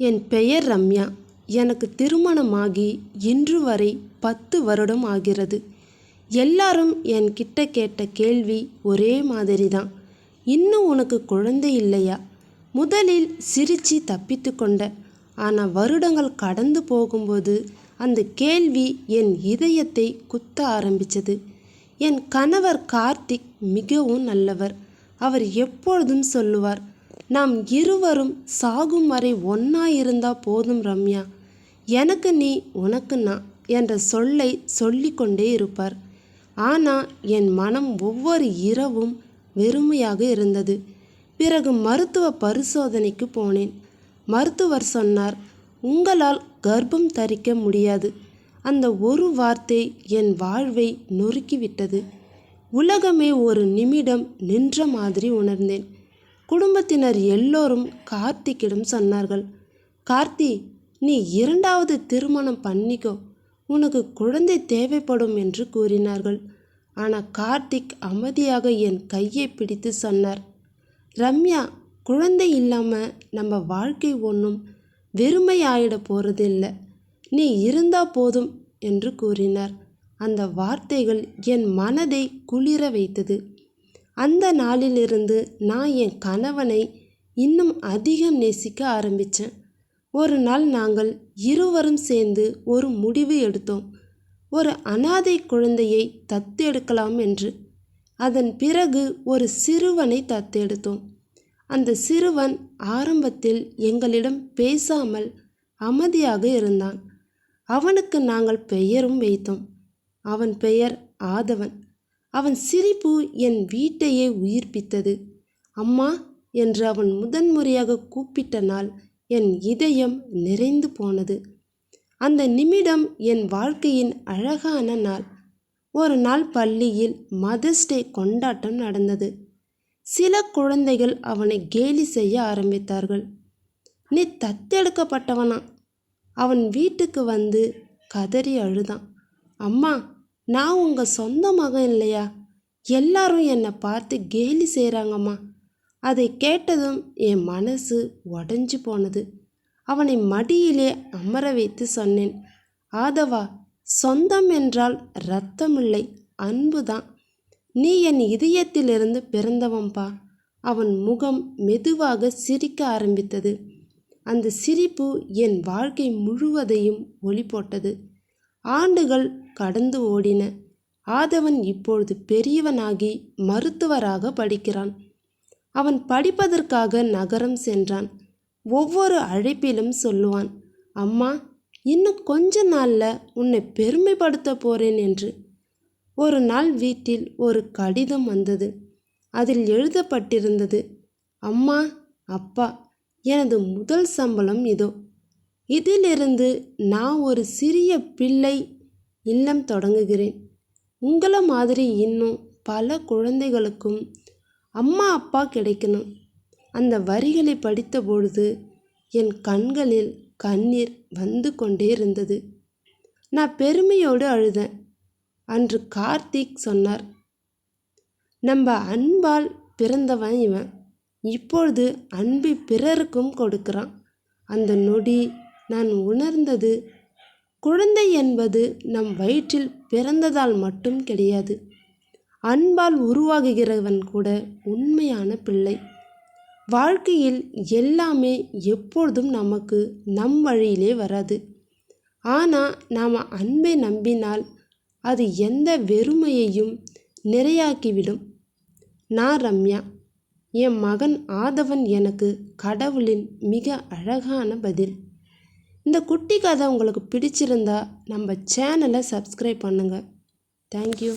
என் பெயர் ரம்யா. எனக்கு திருமணமாகி இன்று வரை பத்து வருடம் ஆகிறது. எல்லாரும் என்கிட்ட கேட்ட கேள்வி ஒரே மாதிரி தான் இன்னும் உனக்கு குழந்தை இல்லையா? முதலில் சிரித்து தப்பித்து கொண்ட. ஆனால் வருடங்கள் கடந்து போகும்போது அந்த கேள்வி என் இதயத்தை குத்த ஆரம்பித்தது என் கணவர் கார்த்திக் மிகவும் நல்லவர். அவர் எப்பொழுதும் சொல்லுவார் நாம் இருவரும் சாகும் வரை ஒன்றா இருந்தால் போதும் ரம்யா. எனக்கு நீ உனக்கு நான் என்ற சொல்லை சொல்லிக்கொண்டே இருப்பார். ஆனால் என் மனம் ஒவ்வொரு இரவும் வெறுமையாக இருந்தது. பிறகு மருத்துவ பரிசோதனைக்கு போனேன். மருத்துவர் சொன்னார் உங்களால் கர்ப்பம் தரிக்க முடியாது. அந்த ஒரு வார்த்தை என் வாழ்வை நொறுக்கிவிட்டது உலகமே ஒரு நிமிடம் நின்ற மாதிரி உணர்ந்தேன். குடும்பத்தினர் எல்லோரும் கார்த்திக்கிடம் சொன்னார்கள் கார்த்தி நீ இரண்டாவது திருமணம் பண்ணிக்கோ உனக்கு குழந்தை தேவைப்படும் என்று கூறினார்கள். ஆனால் கார்த்திக் அமைதியாக என் கையை பிடித்து சொன்னார் ரம்யா குழந்தை இல்லாமல் நம்ம வாழ்க்கை ஒன்றும் வெறுமையாயிட போகிறதில்ல நீ இருந்தா போதும் என்று கூறினார். அந்த வார்த்தைகள் என் மனதை குளிர வைத்தது. அந்த நாளிலிருந்து நான் என் கணவனை இன்னும் அதிகம் நேசிக்க ஆரம்பித்தேன் ஒரு நாள் நாங்கள் இருவரும் சேர்ந்து ஒரு முடிவு எடுத்தோம். ஒரு அனாதை குழந்தையை தத்தெடுக்கலாம் என்று. அதன் பிறகு ஒரு சிறுவனை தத்தெடுத்தோம். அந்த சிறுவன் ஆரம்பத்தில் எங்களிடம் பேசாமல் அமைதியாக இருந்தான். அவனுக்கு நாங்கள் பெயரும் வைத்தோம். அவன் பெயர் ஆதவன். அவன் சிரிப்பு என் வீட்டையே உயிர்ப்பித்தது. அம்மா என்று அவன் முதன்முறையாக கூப்பிட்ட நாள் என் இதயம் நிறைந்து போனது. அந்த நிமிடம் என் வாழ்க்கையின் அழகான நாள். ஒரு நாள் பள்ளியில் மதர்ஸ் டே கொண்டாட்டம் நடந்தது. சில குழந்தைகள் அவனை கேலி செய்ய ஆரம்பித்தார்கள். நீ தத்தெடுக்கப்பட்டவனா? அவன் வீட்டுக்கு வந்து கதறி அழுதான். அம்மா நான் உங்கள் சொந்த மகன் இல்லையா? எல்லாரும் என்னை பார்த்து கேலி செய்கிறாங்கம்மா அதை கேட்டதும் என் மனசு உடஞ்சி போனது. அவனை மடியிலே அமர வைத்து சொன்னேன். ஆதவா சொந்தம் என்றால் இரத்தமில்லை அன்புதான். நீ என் இதயத்திலிருந்து பிறந்தவன்பா அவன் முகம் மெதுவாக சிரிக்க ஆரம்பித்தது. அந்த சிரிப்பு என் வாழ்க்கை முழுவதையும் ஒளி போட்டது ஆண்டுகள் கடந்து ஓடின. ஆதவன் இப்பொழுது பெரியவனாகி மருத்துவராக படிக்கிறான். அவன் படிப்பதற்காக நகரம் சென்றான். ஒவ்வொரு அழைப்பிலும் சொல்லுவான் அம்மா இன்னும் கொஞ்ச நாளில் உன்னை பெருமைப்படுத்த போறேன் என்று. ஒரு நாள் வீட்டில் ஒரு கடிதம் வந்தது. அதில் எழுதப்பட்டிருந்தது அம்மா அப்பா எனது முதல் சம்பளம் இதோ. இதிலிருந்து நான் ஒரு சிறிய பிள்ளை இல்லம் தொடங்குகிறேன். உங்களை மாதிரி இன்னும் பல குழந்தைகளுக்கும் அம்மா அப்பா கிடைக்கணும். அந்த வரிகளை படித்த பொழுது என் கண்களில் கண்ணீர் வந்து கொண்டே இருந்தது. நான் பெருமையோடு அழுதேன். அன்று கார்த்திக் சொன்னார் நம்ம அன்பால் பிறந்தவன் இவன். இப்பொழுது அன்பை பிறருக்கும் கொடுக்கிறான். அந்த நொடி நான் உணர்ந்தது குழந்தை என்பது நம் வயிற்றில் பிறந்ததால் மட்டும் கிடையாது. அன்பால் உருவாகுகிறவன் கூட உண்மையான பிள்ளை. வாழ்க்கையில் எல்லாமே எப்பொழுதும் நமக்கு நம் வழியிலே வராது. ஆனால் நாம் அன்பை நம்பினால் அது எந்த வெறுமையையும் நிறையாக்கிவிடும். நான் ரம்யா என் மகன் ஆதவன் எனக்கு கடவுளின் மிக அழகான பதில். இந்த குட்டி கதை உங்களுக்கு பிடிச்சிருந்தா நம்ம சேனலை சப்ஸ்கிரைப் பண்ணுங்கள் தேங்க்யூ